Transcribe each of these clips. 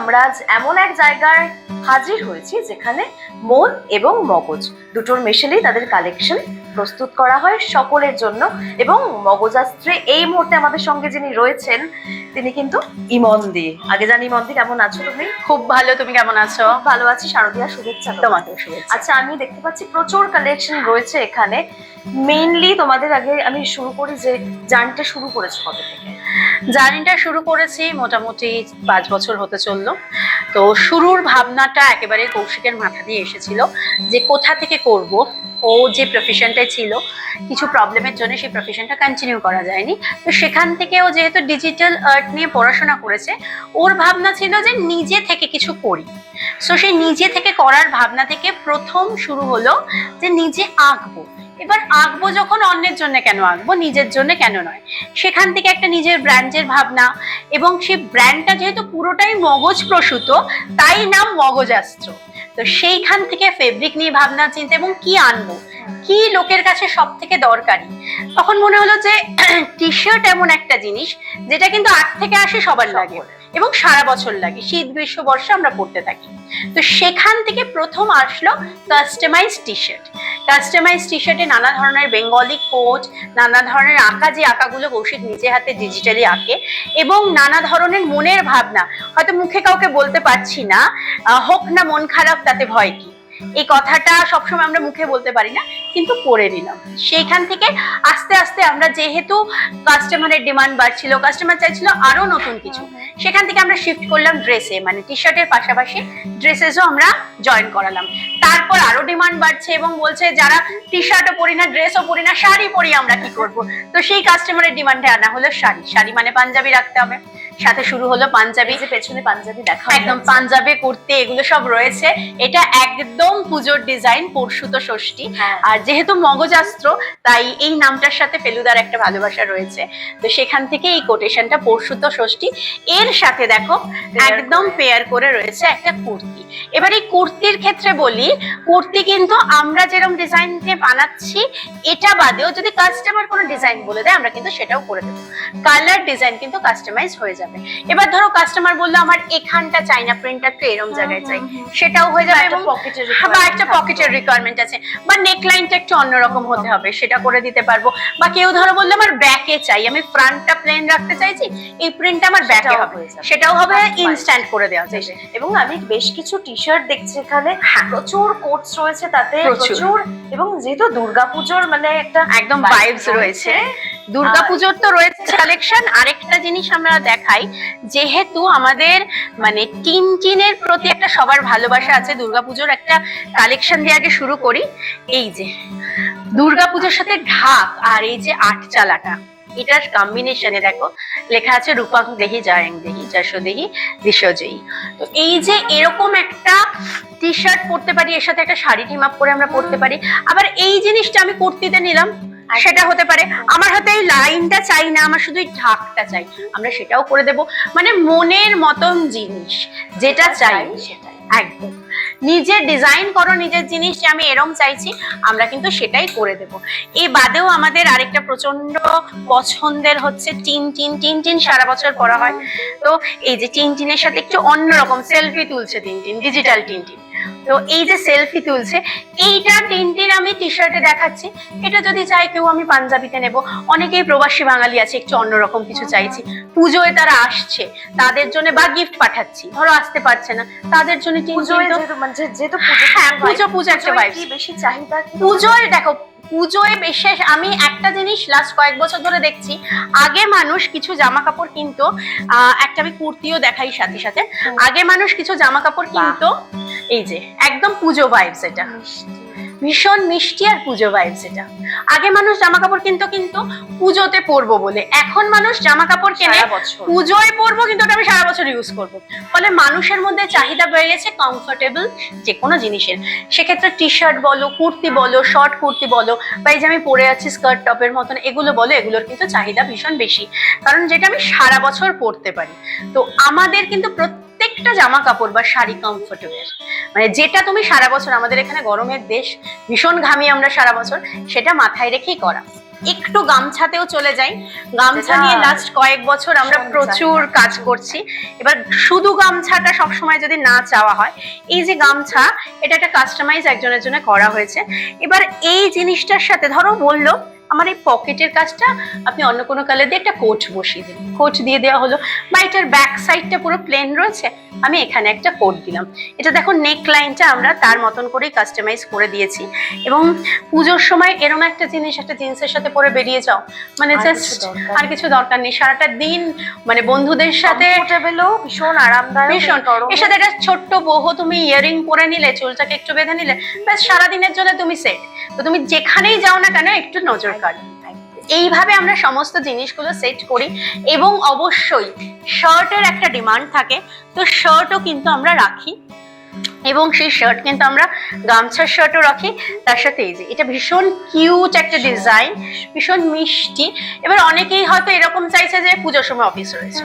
আমরা আজ এমন এক জায়গায় হাজির হয়েছি যেখানে মন এবং মগজ দুটোর মেশেলেই তাদের কালেকশন প্রস্তুত করা হয় সকলের জন্য। এবং মগজাস্ত্রে এই মুহূর্তে আমাদের সঙ্গে যিনি রয়েছেন তিনি কিন্তু ইমন্দি। আগে জানি ইমন্দি কেমন আছো তুমি? খুব ভালো তুমি কেমন আছো? ভালো আছি শারদীয়া শুভেচ্ছা তোমাকে। শুভেচ্ছা। আচ্ছা আমি দেখতে পাচ্ছি প্রচুর কালেকশন রয়েছে এখানে। মেইনলি তোমাদের আগে আমি শুরু করি যে জার্নিটা শুরু করেছ কবে থেকে? জার্নিটা শুরু করেছি, মোটামুটি পাঁচ বছর হতে চলল। তো শুরুর ভাবনাটা একেবারে কৌশিকের মাথা দিয়ে এসেছিল যে কোথা থেকে করব, ও যে প্রফেশনটাই ছিল, কিছু প্রবলেমের জন্য সেই প্রফেশনটা কন্টিনিউ করা যায়নি। তো সেখান থেকে ও যেহেতু ডিজিটাল আর্ট নিয়ে পড়াশোনা করেছে, ওর ভাবনা ছিল যে নিজে থেকে কিছু করি। সো সেই নিজে থেকে করার ভাবনা থেকে প্রথম শুরু হলো যে নিজে আঁকবো। এবার আঁকবো যখন অন্যের জন্য কেন আঁকবো? নিজের জন্য কেন নয়? সেখান থেকে একটা নিজের ব্র্যান্ডের ভাবনা এবং সেই ব্র্যান্ডটা যেহেতু পুরোটাই মগজ প্রসূত তাই নাম মগজাস্ত্র। তো সেইখান থেকে ফেব্রিক নিয়ে ভাবনা চিন্তা এবং কি আনব? কি লোকের কাছে সব থেকে দরকারি? তখন মনে হলো যে টি শার্ট এমন একটা জিনিস যেটা কিন্তু আট থেকে আসে সবার লাগে। এবং সারা বছর লাগে। শীত, গ্রীষ্ম, বর্ষা আমরা পড়তে থাকি। তো সেখান থেকে প্রথম আসলো customise T shirt customise T শার্টে নানা ধরনের বেঙ্গলি কোচ নানা ধরনের আঁকা যে আঁকাগুলো কৌশিক নিজে হাতে ডিজিটালি আঁকে এবং নানা ধরনের মনের ভাবনা, হয়তো মুখে কাউকে বলতে পারছি না হোক না মন খারাপ, তাতে ভয় কি? এই কথাটা সবসময় আমরা মুখে বলতে পারি না, কিন্তু পড়ে নিলাম। সেইখান থেকে আস্তে আস্তে আমরা যেহেতু কাস্টমারের ডিমান্ড বাড়ছিল কাস্টমার চাইছিল আরও নতুন কিছু, সেখান থেকে আমরা শিফট করলাম ড্রেসে মানে টি শার্টের পাশাপাশি ড্রেসেসও আমরা জয়েন করালাম। তারপর আরও ডিমান্ড বাড়ছে এবং বলছে যারা টি শার্টও পরি না ড্রেসও পরি না, শাড়ি পরি আমরা কি করব? তো সেই কাস্টমারের ডিমান্ডে আনা হলো শাড়ি। শাড়ি মানে পাঞ্জাবি রাখতে হবে। সাথে শুরু হলো পাঞ্জাবি যে পেছনে পাঞ্জাবি দেখা একদম পাঞ্জাবে কুর্তি এগুলো সব রয়েছে। এটা একদম পুজোর ডিজাইন পরশুত ষষ্ঠী। হ্যাঁ। আর যেহেতু মগজাস্ত্র তাই এই নামটার সাথে ফেলুদার একটা ভালোবাসা রয়েছে। তো সেখান থেকে এই কোটেশনটা পরশুত ষষ্ঠী। এর সাথে দেখো একদম পেয়ার করে রয়েছে একটা কুর্তি। এবার এই কুর্তির ক্ষেত্রে বলি কুর্তি কিন্তু আমরা যেরকম ডিজাইন দিয়ে বানাচ্ছি এটা বাদেও যদি কাস্টমার কোনো ডিজাইন বলে দেয় আমরা কিন্তু সেটাও করে দেবো। কালার ডিজাইন কিন্তু কাস্টমাইজ হয়ে যাবে। এবার ধরো কাস্টমার বলল আমার এখানটা চাই না প্রিন্টটা একটু এরম জায়গায় চাই। সেটাও হয়ে যাবে এবং পকেটের হ্যাঁ, বা একটা পকেটের রিকোয়ারমেন্ট আছে। বা নেক লাইনটা একটু অন্যরকম হতে হবে সেটা করে দিতে পারব। বা কেউ ধরো বলল আমার ব্যাকে চাই আমি ফ্রন্টটা প্লেন রাখতে চাইছি এই প্রিন্টটা আমার ব্যাকে হবে। সেটাও হবে ইনস্ট্যান্ট করে দেওয়া যায় এবং আমি বেশ কিছু টি শার্ট দেখছি এখানে। হ্যাঁ। প্রচুর কোটস রয়েছে তাতে প্রচুর। প্রচুর। এবং যেহেতু দুর্গাপুজোর মানে একটা একদম ভাইবস রয়েছে দুর্গাপুজোর তো রয়েছে কালেকশন আরেকটা জিনিস আমরা দেখাই, যেহেতু আমাদের মানে টিন টিনের প্রতি একটা সবার ভালোবাসা আছে, দুর্গাপুজোর একটা কালেকশন দিয়ে আগে শুরু করি। এই যে, দুর্গাপুজোর সাথে ঢাক আর এই যে আট চালাটা, এটার কম্বিনেশনে দেখো, লেখা আছে রূপাং দেহি জয়ং দেহি, যশো দেহি দিশজয়ী তো এই যে এরকম একটা টি শার্ট পরতে পারি, এর সাথে একটা শাড়ি টিম আপ করে আমরা পরতে পারি। আবার এই জিনিসটা আমি কুর্তিতে নিলাম সেটা হতে পারে। আমার হাতে এই লাইনটা চাই না আমার শুধু ঢাকটা চাই। আমরা সেটাও করে দেব। মানে মনের মতন জিনিস যেটা চাই। সেটাই। একদম। নিজে ডিজাইন করো নিজের জিনিস যে আমি এরম চাইছি আমরা কিন্তু সেটাই করে দেব। এই বাদেও আমাদের আরেকটা প্রচণ্ড পছন্দের হচ্ছে টিন টিন টিন টিন সারা বছর পরা হয়। তো এই যে টিন টিনের সাথে একটু অন্যরকম সেলফি তুলছে টিন টিন ডিজিটাল টিন টিন। তো এই যে সেলফি তুলছে এইটা টিনটিন আমি টি শার্টে দেখাচ্ছি। এটা যদি চাই কেউ আমি পাঞ্জাবিতে নেব। অনেকেই প্রবাসী বাঙালি আছে একটু অন্যরকম কিছু চাইছি। পুজোয় তারা আসছে তাদের জন্য বা গিফট পাঠাচ্ছি। ধরো আসতে পারছে না তাদের জন্য পুজোয় যেহেতু মানে পুজো হ্যাঁ, পুজো পুজো একটা বেশি চাহিদা পুজোয় দেখো পুজোয় বিশেষ আমি একটা জিনিস লাস্ট কয়েক বছর ধরে দেখছি আগে মানুষ কিছু জামা কাপড় কিনতো আহ, একটা আমি কুর্তিও দেখাই সাথে সাথে আগে মানুষ কিছু জামা কাপড় কিনতো এই যে একদম পুজো ভাইবস এটা। ভীষণ মিষ্টি আর পুজো ভাইবস এটা। আগে মানুষ জামা কাপড় কিনতো কিন্তু পুজোতে পরবো বলে। এখন মানুষ জামা কাপড় কেনে পুজোয় পরবো কিন্তু ওটা আমি সারা বছর ইউজ করব। ফলে মানুষের মধ্যে চাহিদা বেড়ে গেছে কমফোর্টেবল যে কোনো জিনিসের। সেক্ষেত্রে টি শার্ট বলো কুর্তি বলো শর্ট কুর্তি বলো বা এই যে আমি পরে আছি স্কার্ট টপের মতন এগুলো বলো এগুলোর কিন্তু চাহিদা ভীষণ বেশি। কারণ যেটা আমি সারা বছর পরতে পারি। তো আমাদের কিন্তু প্রত্যেকটা জামা কাপড় বা শাড়ি কমফোর্টেবল মানে যেটা তুমি সারা বছর আমাদের এখানে গরমের দেশ ভীষণ ঘামি আমরা সারা বছর সেটা মাথায় রেখেই করা। একটু গামছাতেও চলে যাই। গামছা নিয়ে লাস্ট কয়েক বছর আমরা প্রচুর কাজ করছি। এবার শুধু গামছাটা সবসময় যদি না চাওয়া হয় এই যে গামছা এটা একটা কাস্টমাইজ একজনের জন্য করা হয়েছে। এবার এই জিনিসটার সাথে ধরো বলল আমার এই পকেটের কাজটা আপনি অন্য কোনো কালার দিয়ে একটা কোট বসিয়ে দিন। কোট দিয়ে দেওয়া হলো। বা এটার ব্যাক সাইডটা পুরো প্লেন রয়েছে। আমি এখানে একটা কোট দিলাম। এটা দেখো নেক লাইনটা আমরা তার মতন করেই কাস্টমাইজ করে দিয়েছি। এবং পুজোর সময় এরম একটা জিনিস একটা জিন্সের সাথে পরে বেরিয়ে যাও। মানে জাস্ট আর কিছু দরকার নেই। সারাটা দিন মানে বন্ধুদের সাথে ভীষণ আরামদায়ক ভীষণ। এর সাথে একটা ছোট্ট বহু তুমি ইয়ারিং পরে নিলে চুলটাকে একটু বেঁধে নিলে ব্যাস সারাদিনের জন্য তুমি সেট তো তুমি যেখানেই যাও না কেন একটু নজর কাড় এইভাবে আমরা সমস্ত জিনিসগুলো সেট করি এবং অবশ্যই শার্টের একটা ডিমান্ড থাকে। তো শার্টও কিন্তু আমরা রাখি এবং সেই শার্ট কিন্তু আমরা গামছার শার্টও রাখি। তার সাথে এই যে এটা ভীষণ কিউট একটা ডিজাইন ভীষণ মিষ্টি। এবার অনেকেই হয়তো এরকম চাইছে যে পুজোর সময় অফিস রয়েছে।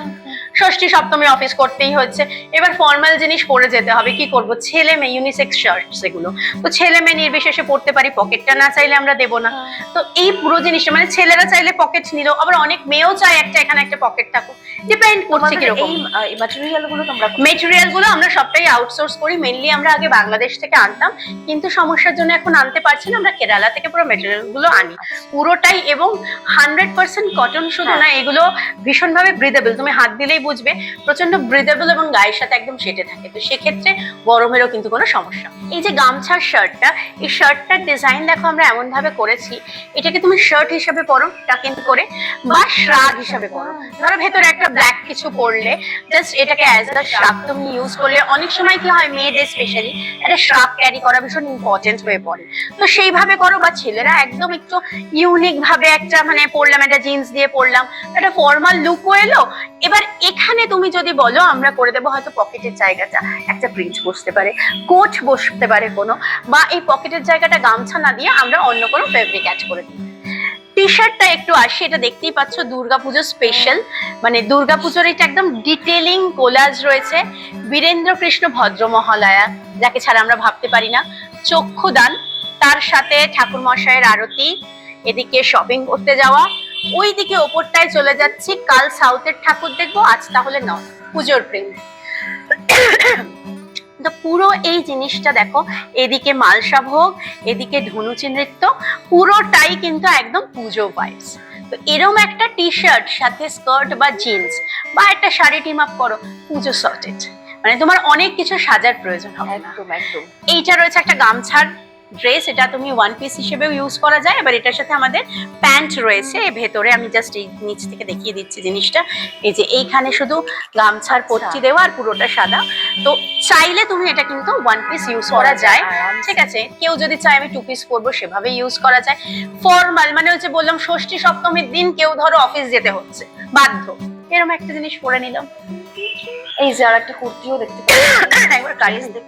ষষ্ঠী সপ্তমী অফিস করতেই হচ্ছে এবার ফর্মাল জিনিস পরে যেতে হবে। কি করব? ছেলে মেয়ে ইউনিসেক্স শার্ট সেগুলো তো ছেলে মেয়ে নির্বিশেষে পড়তে পারি পকেটটা না চাইলে আমরা দেবো না। তো এই পুরো জিনিসটা মানে ছেলেরা চাইলে পকেট নিল আবার অনেক মেয়েও চায় একটা এখানে একটা পকেট থাকুক। ডিপেন্ড করছে কীরকম। এই ম্যাটেরিয়ালগুলো তোমরা মেটেরিয়ালগুলো আমরা সবটাই আউটসোর্স করি। মেনলি আমরা আগে বাংলাদেশ থেকে আনতাম। কিন্তু সমস্যার জন্য এখন আনতে পারছি না। আমরা কেরালা থেকে পুরো মেটেরিয়ালগুলো আনি। পুরোটাই এবং হান্ড্রেড পার্সেন্ট কটন শুধু হ্যাঁ। না এগুলো ভীষণভাবে ব্রিদেবল তুমি হাত দিলেই বুঝবে প্রচণ্ড ব্রিদেবল এবং গায়ের সাথে একদম সেটে থাকে। তো সেক্ষেত্রে গরমেরও কিন্তু কোনো সমস্যা এই যে গামছার শার্টটা এই শার্টটার ডিজাইন দেখো আমরা এমন ভাবে করেছি, এটাকে তুমি শার্ট হিসাবে পরো টাকিন করে, বা শ্রাগ হিসাবে পরো। ধরো ভেতরে একটা ব্ল্যাক কিছু পরলে জাস্ট এটাকে অ্যাজ আ শ্রাগ তুমি ইউজ করলে, অনেক সময় কি হয় মেয়েদের স্পেশালি একটা শ্রাগ ক্যারি করা ভীষণ ইম্পর্টেন্ট হয়ে পড়ে। তো সেইভাবে করো, বা ছেলেরা একদম একটু ইউনিক ভাবে একটা মানে পরলাম, একটা জিন্স দিয়ে পরলাম, একটা ফর্মাল লুকও এলো, এবার এখানে তুমি যদি বলো, আমরা করে দেবো হয়তো পকেটের জায়গাটা। একটা প্রিন্ট বসতে পারে কোট বসতে পারে কোনো, বা এই পকেটের জায়গাটা গামছা না দিয়ে আমরা অন্য কোনো ফেব্রিক অ্যাড করে দিই। টি শার্টটা একটু আসি, এটা দেখতেই পাচ্ছ, দুর্গাপুজো স্পেশাল মানে দুর্গাপুজোর এটা একদম ডিটেলিং কোলাজ রয়েছে। বীরেন্দ্র কৃষ্ণ ভদ্র মহালয়া যাকে ছাড়া আমরা ভাবতে পারি না। চক্ষুদান, তার সাথে ঠাকুর মশাইয়ের আরতি, এদিকে শপিং করতে যাওয়া। ওইদিকে ওপরটায় চলে যাচ্ছি কাল সাউথের ঠাকুর দেখব আজ তাহলে ন পুজোর প্রেম। তো পুরো এই জিনিসটা দেখো এদিকে মালসা ভোগ এদিকে ধনুচি নৃত্য পুরোটাই কিন্তু একদম পুজো ভাইবস তো এরম একটা টি শার্ট সাথে স্কার্ট বা জিন্স বা একটা শাড়ি টিম আপ করো পুজো সর্টেড মানে তোমার অনেক কিছু সাজার প্রয়োজন হবে একদম একদম। এইটা রয়েছে একটা গামছার ড্রেস এটা তুমি ওয়ান পিস হিসেবেও ইউজ করা যায় এবার এটার সাথে আমাদের প্যান্ট রয়েছে ভেতরে আমি জাস্ট এই নিচ থেকে দেখিয়ে দিচ্ছি জিনিসটা। এই যে এইখানে শুধু গামছার পট্টি দেওয়া আর পুরোটা সাদা। তো চাইলে তুমি এটা কিন্তু ওয়ান পিস ইউজ করা যায়। ঠিক আছে কেউ যদি চায় আমি টু পিস পরবো সেভাবে ইউজ করা যায়। ফর্মাল মানে হচ্ছে বললাম ষষ্ঠী সপ্তমীর দিন কেউ ধরো অফিস যেতে হচ্ছে বাধ্য। এরকম একটা জিনিস পরে নিলাম। এই যে আর একটা কুর্তিও দেখতে একবার কালিজ দেখ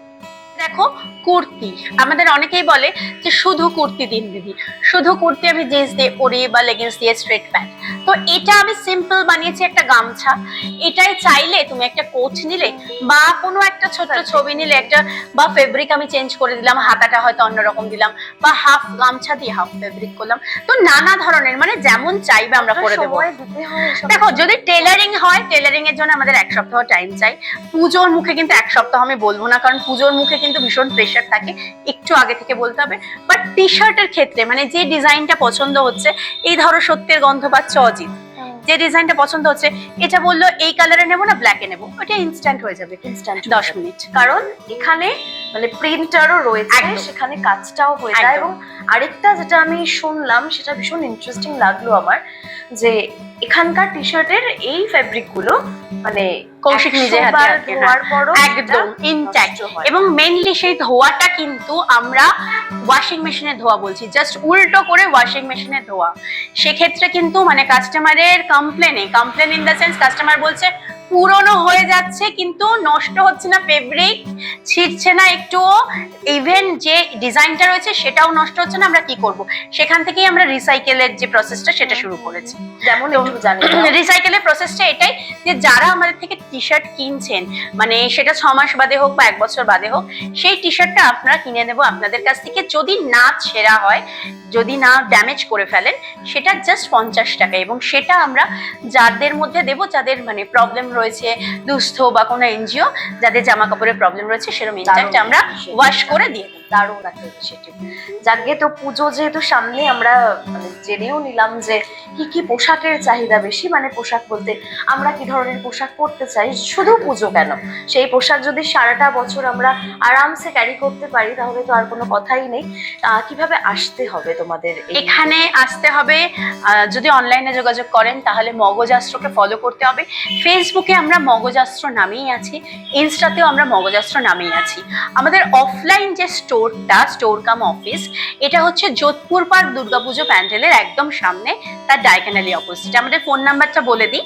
দেখো কুর্তি। আমাদের অনেকেই বলে যে শুধু কুর্তি দিন দিদি। শুধু কুর্তি আমি জিন্স দিয়ে পরি বা লেগিংস দিয়ে স্ট্রেট প্যান্ট তো এটা আমি সিম্পল বানিয়েছি একটা গামছা। এটাই চাইলে তুমি একটা কোট নিলে বা কোনো একটা ছোট ছবি নিলে একটা বা ফেব্রিক আমি চেঞ্জ করে দিলাম হাতাটা হয়তো অন্যরকম দিলাম বা হাফ গামছা দিয়ে হাফ ফেব্রিক করলাম। তো নানা ধরনের মানে যেমন চাইবে আমরা করে দেবো। হয় দেখো যদি টেলারিং হয় টেলারিং এর জন্য আমাদের এক সপ্তাহ টাইম চাই। পুজোর মুখে কিন্তু এক সপ্তাহ আমি বলব না কারণ পুজোর মুখে কিন্তু ভীষণ প্রেশার থাকে একটু আগে থেকে বলতে হবে। বাট টি শার্টের ক্ষেত্রে মানে যে ডিজাইনটা পছন্দ হচ্ছে এই ধরো সত্যের গন্ধ পাচ্ছ অজিত। যে ডিজাইনটা পছন্দ হচ্ছে এটা বলল এই কালারে নেব না ব্ল্যাকে নেব? ওটা ইনস্ট্যান্ট হয়ে যাবে ইনস্ট্যান্ট দশ মিনিট। কারণ এখানে মানে প্রিন্টারও রয়েছে সেখানে কাজটাও হয়ে যায় এবং আরেকটা যেটা আমি শুনলাম সেটা ভীষণ ইন্টারেস্টিং লাগল আমার যে এখানকার টি শার্টের এই ফেব্রিকগুলো মানে কৌশিক নিজে হাতে 100 বার আঁকে, হ্যাঁ। একদম ইনট্যাক্ট। এবং মেনলি সেই ধোয়াটা কিন্তু আমরা ওয়াশিং মেশিনে ধোয়া বলছি জাস্ট উল্টো করে ওয়াশিং মেশিনে ধোয়া সেক্ষেত্রে কিন্তু মানে কাস্টমারের কমপ্লেনে complain in the sense customer বলছে পুরনো হয়ে যাচ্ছে কিন্তু নষ্ট হচ্ছে না ফেব্রিক ছিটছে না একটুও। ইভেন যে ডিজাইনটা রয়েছে সেটাও নষ্ট হচ্ছে না আমরা কি করব? সেখান থেকেই আমরা রিসাইকেলের যে প্রসেসটা সেটা শুরু করেছি। যেমন জানি রিসাইকেলের প্রসেসটা এটাই যে যারা আমাদের থেকে টি শার্ট কিনছেন মানে সেটা ছ মাস বাদে হোক বা এক বছর বাদে হোক সেই টি শার্টটা আপনারা কিনে নেব আপনাদের কাছ থেকে। যদি না ছেঁড়া হয় যদি না ড্যামেজ করে ফেলেন সেটা জাস্ট পঞ্চাশ টাকা। এবং সেটা আমরা যাদের মধ্যে দেবো যাদের মানে প্রবলেম রয়েছে দুস্থ বা কোনো এনজিও যাদের জামা কাপড়ের প্রবলেম রয়েছে সেরকম ইনফ্যাক্ট আমরা ওয়াশ করে দিয়ে দারুণ একটা ইনিশিয়েটিভ যাকে তো পুজো যেহেতু সামনে, আমরা মানে জেনেও নিলাম যে কি কি পোশাকের চাহিদা বেশি মানে পোশাক বলতে আমরা কি ধরনের পোশাক পরতে চাই, শুধু পুজো কেন? সেই পোশাক যদি সারাটা বছর আমরা আরামসে ক্যারি করতে পারি, তাহলে তো আর কোনো কথাই নেই। কীভাবে আসতে হবে তোমাদের এখানে আসতে হবে যদি অনলাইনে যোগাযোগ করেন, তাহলে মগজাস্ত্রকে ফলো করতে হবে। ফেসবুকে আমরা মগজাস্ত্র নামেই আছি ইনস্টাতেও আমরা মগজাস্ত্র নামেই আছি। আমাদের অফলাইন যে স্টোরটা স্টোর কাম অফিস। এটা হচ্ছে যোধপুর পার্ক দুর্গাপুজো প্যান্ডেলের একদম সামনে তার ডায়কানালি অপোজিট আমাদের ফোন নাম্বারটা বলে দিই।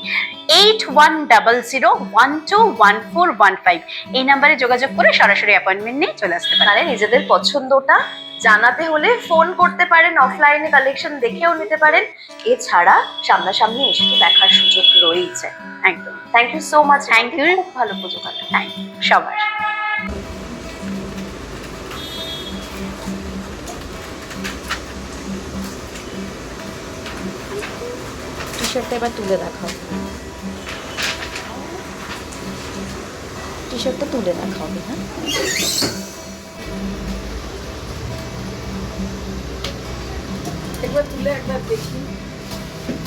Eight one double zero one two one four one five এই নাম্বারে যোগাযোগ করে সরাসরি অ্যাপয়েন্টমেন্ট নিয়ে চলে আসতে পারেন। মানে নিজেদের পছন্দটা জানাতে হলে ফোন করতে পারেন অফলাইনে কালেকশন দেখেও নিতে পারেন। এছাড়া সামনাসামনি এসে তো দেখার সুযোগ রয়েছে। একদম। Thank you so much thank you খুব ভালো পুজো কাটে থ্যাংক সবার। শার্টটা এবার তুলে দেখাও। টি শার্টটা তুলে দেখাও হ্যাঁ? একবার তুলে একবার দেখি।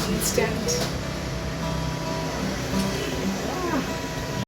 ইনস্ট্যান্ট